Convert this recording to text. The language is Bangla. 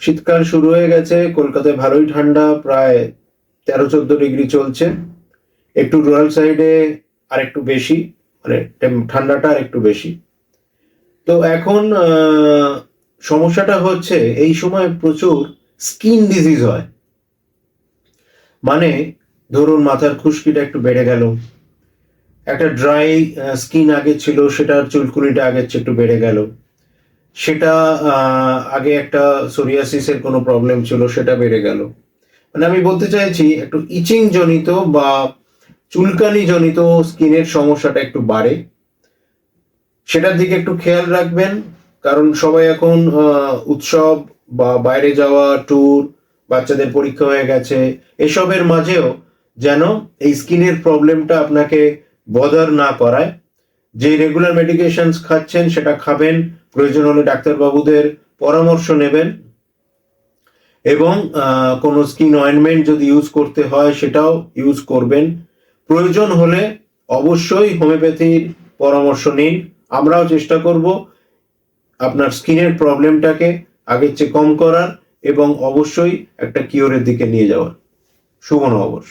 শীতকাল শুরু হয়ে গেছে, কলকাতায় ভালোই ঠান্ডা, প্রায় তেরো চোদ্দ ডিগ্রি চলছে। একটু রুরাল সাইডে আর একটু বেশি মানে ঠান্ডাটা আর একটু বেশি। তো এখন সমস্যাটা হচ্ছে এই সময় প্রচুর স্কিন ডিজিজ হয়। মানে ধরুন মাথার খুশকিটা একটু বেড়ে গেল। একটা ড্রাই স্কিন আগে ছিল, সেটার চুলকুনিটা আগের চেয়ে একটু বেড়ে গেল। সেটা আগে একটা সোরিয়াসিসের কোনো প্রবলেম ছিল, সেটা বেড়ে গেল। মানে আমি বলতে চাইছি, একটু ইচিং জনিত বা চুলকানি জনিত স্কিনের সমস্যাটা একটু বাড়ে। সেটার দিকে একটু খেয়াল রাখবেন, কারণ সবাই এখন উৎসব বা বাইরে যাওয়া ট্যুর বাচ্চাদের পরীক্ষা হয়ে গেছে, এসবের মাঝেও যেন এই স্কিনের প্রবলেমটা আপনাকে বদার না করায়। যে রেগুলার মেডিকেশনস খাচ্ছেন, সেটা খাবেন প্রয়োজন হলে ডাক্তারবাবুদের পরামর্শ নেবেন এবং কোনো স্কিন অয়েন্টমেন্ট যদি ইউজ করতে হয় সেটাও ইউজ করবেন। প্রয়োজন হলে অবশ্যই হোমিওপ্যাথির পরামর্শ নিন। আমরাও চেষ্টা করব আপনার স্কিনের প্রবলেমটাকে আগের চেয়ে কম করার এবং অবশ্যই একটা কিওরের দিকে নিয়ে যাওয়ার। শুভ নববর্ষ।